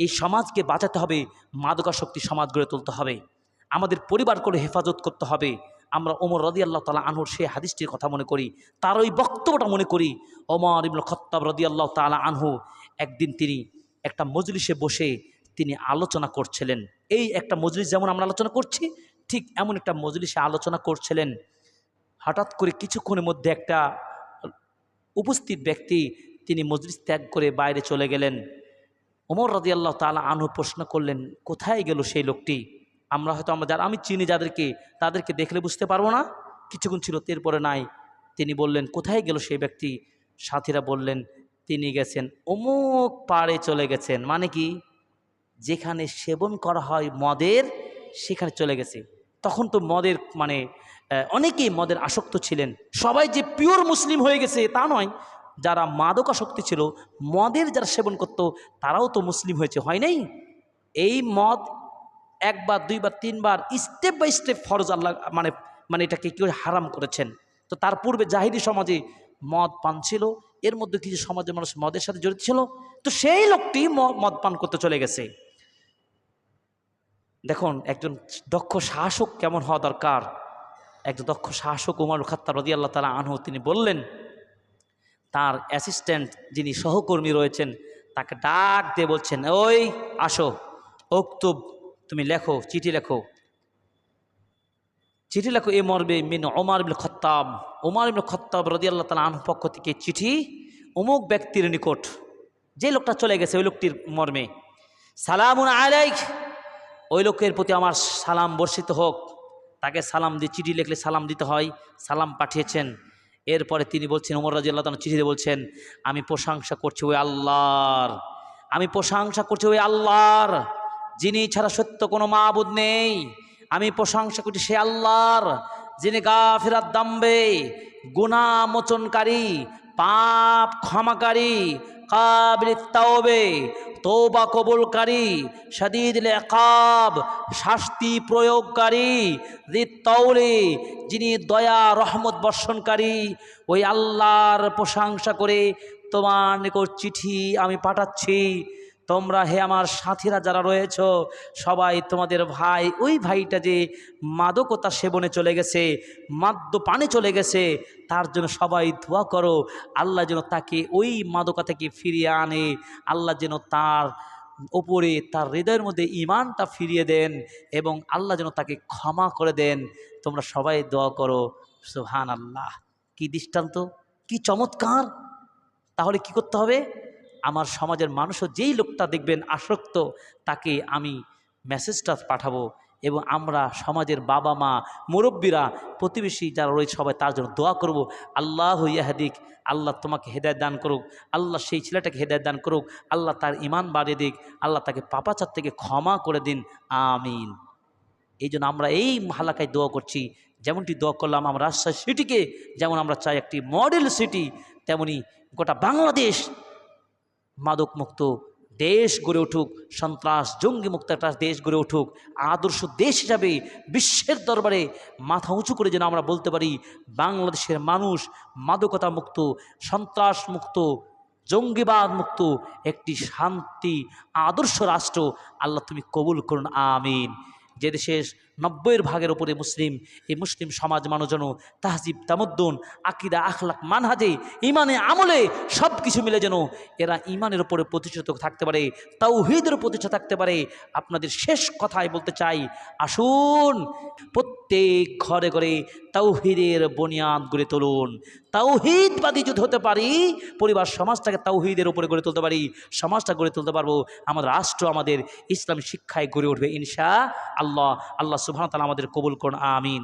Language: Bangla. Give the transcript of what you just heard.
এই সমাজকে বাঁচাতে হবে মাদকাশক্তি সমাজ গড়ে তুলতে হবে। আমাদের পরিবার করে হেফাজত করতে হবে। আমরা ওমর রদি আল্লাহ তালা আনহুর সেই হাদিসটির কথা মনে করি, তার ওই বক্তব্যটা মনে করি। ওমর ইবুল খত্তাব রদি আল্লাহ তালা আনহু একদিন তিনি একটা মজলিসে বসে তিনি আলোচনা করছিলেন। এই একটা মজলিস যেমন আমরা আলোচনা করছি, ঠিক এমন একটা মজলিসে আলোচনা করছিলেন। হঠাৎ করে কিছুক্ষণের মধ্যে একটা উপস্থিত ব্যক্তি তিনি মজলিস ত্যাগ করে বাইরে চলে গেলেন। ওমর রাজি আল্লাহ তালা আনহু প্রশ্ন করলেন, কোথায় গেল সেই লোকটি? আমরা হয়তো আমরা যারা, আমি চিনি যাদেরকে, তাদেরকে দেখলে বুঝতে পারব না। কিছুক্ষণ ছিল, এরপরে নাই। তিনি বললেন, কোথায় গেল সেই ব্যক্তি? সাথীরা বললেন, তিনি গেছেন অমুক পাড়ে চলে গেছেন। মানে কি? যেখানে সেবন করা হয় মদের, সেখানে চলে গেছে। তখন তো মদের মানে অনেকেই মদের আসক্ত ছিলেন। সবাই যে পিওর মুসলিম হয়ে গেছে, তা নয়। যারা মাদকাসক্তি ছিল, মদের যারা সেবন করত, তারাও তো মুসলিম হয়েছে, হয় নাই? এই মদ একবার, দুইবার, তিনবার স্টেপ বাই স্টেপ ফরজ আল্লাহ মানে মানে এটাকে কেউ হারাম করেছেন। তো তার পূর্বে জাহিরি সমাজে মদ পান ছিল, এর মধ্যে কিছু সমাজের মানুষ মদের সাথে জড়িত ছিল, তো সেই লোকটি মদ পান করতে চলে গেছে। দেখুন, একজন দক্ষ শাসক কেমন হওয়া দরকার? একজন দক্ষ শাসক উমর খাত্তা রদি আল্লাহ তালা আনহু, তিনি বললেন তার অ্যাসিস্ট্যান্ট যিনি সহকর্মী রয়েছেন, তাকে ডাক দিয়ে বলছেন, ওই, আসো। অক্তুব, তুমি লেখো, চিঠি লেখো। চিঠি লেখো, এ মর্বে মিন ওমার বিল খত্তাব। ওমার বিল খত্তাব রদি আল্লাহ তালা আনহু পক্ষ থেকে চিঠি অমুক ব্যক্তির নিকট। যে লোকটা চলে গেছে, ওই লোকটির মর্মে। সালামুন আলাইক। ওই লোকের প্রতি আমার সালাম বর্ষিত হোক। তাকে সালাম দিয়ে চিঠি লিখলে সালাম দিতে হয়, সালাম পাঠিয়েছেন। এরপরে তিনি বলছেন, উমর রাজি আল্লাহ চিঠিতে বলছেন, আমি প্রশংসা করছি ওই আল্লাহর, আমি প্রশংসা করছি ওই আল্লাহর, যিনি ছাড়া সত্য কোনো মাবুদ নেই। আমি প্রশংসা করছি সে আল্লাহর, যিনি গা ফেরার দাম্বে গুণা মোচনকারী পাপ ক্ষমাকারী, কাবিল তাওবে তৌবা কবুলকারী সাদিদ লেকাব শাস্তি প্রয়োগকারী রিত্তৌলি যিনি দয়া, রহমত বর্ষণকারী, ওই আল্লাহর প্রশংসা করে তোমার নিকট চিঠি আমি পাঠাচ্ছি। তোমরা হে আমার সাথীরা যারা রয়েছ, সবাই তোমাদের ভাই, ওই ভাইটা যে মাদকতা সেবনে চলে গেছে, মাদ্য পানে চলে গেছে, তার জন্য সবাই দোয়া করো, আল্লাহ যেন তাকে ওই মাদকা থেকে ফিরিয়ে আনে, আল্লাহ যেন তার ওপরে, তার হৃদয়ের মধ্যে ইমানটা ফিরিয়ে দেন এবং আল্লাহ যেন তাকে ক্ষমা করে দেন। তোমরা সবাই দোয়া করো সুহান আল্লাহ কি দৃষ্টান্ত? কি চমৎকার! তাহলে কি করতে হবে? আমার সমাজের মানুষও যেই লোকটা দেখবেন আসক্ত, তাকে আমি মেসেজটা পাঠাবো এবং আমরা সমাজের বাবা মা, মুরব্বীরা, প্রতিবেশী যারা রয়েছে সবাই তার জন্য দোয়া করব। আল্লাহ ইয়াহাদিক, আল্লাহ তোমাকে হেদায়ত দান করুক, আল্লাহ সেই ছেলেটাকে হেদায়ত দান করুক, আল্লাহ তার ইমান বাড়িয়ে দিক, আল্লাহ তাকে পাপাচার থেকে ক্ষমা করে দিন, আমিন। এই জন্য আমরা এই হালাকায় দোয়া করছি, যেমনটি দোয়া করলাম আমরা রাজশাহী সিটিকে, যেমন আমরা চাই একটি মডেল সিটি তেমনি গোটা বাংলাদেশ মাদক মুক্ত দেশ গড়ে উঠুক, সন্ত্রাস জঙ্গি মুক্ত একটা দেশ গড়ে উঠুক, আদর্শ দেশ হিসাবে বিশ্বের দরবারে মাথা উঁচু করে যেন আমরা বলতে পারি, বাংলাদেশের মানুষ মাদকতা মুক্ত, সন্ত্রাস মুক্ত, জঙ্গিবাদ মুক্ত, একটি শান্তি, আদর্শ রাষ্ট্র, আল্লাহ তুমি কবুল করুন, আমিন। যে দেশের নব্বইয়ের ভাগের ওপরে মুসলিম, এই মুসলিম সমাজ মানুষ যেন তাহজিব, তামদ্দুন, আকিদা, আখলাক, মানহাজে ইমানে আমলে সব কিছু মিলে যেন এরা ইমানের ওপরে প্রতিষ্ঠিত থাকতে পারে, তাওহিদের প্রতিষ্ঠা থাকতে পারে। আপনাদের শেষ কথায় বলতে চাই, আসুন প্রত্যেক ঘরে ঘরে তাওহিদের বুনিয়াদ গড়ে তুলুন। তাওহিদবাদী যদি হতে পারি, পরিবার, সমাজটাকে তাওহিদের উপরে গড়ে তুলতে পারি, সমাজটা গড়ে তুলতে পারব আমাদের রাষ্ট্র আমাদের ইসলামী শিক্ষায় গড়ে উঠবে, ইনশা আল্লাহ। আল্লাহ সুবহান তালা আমাদের কবুল করুন আমিন।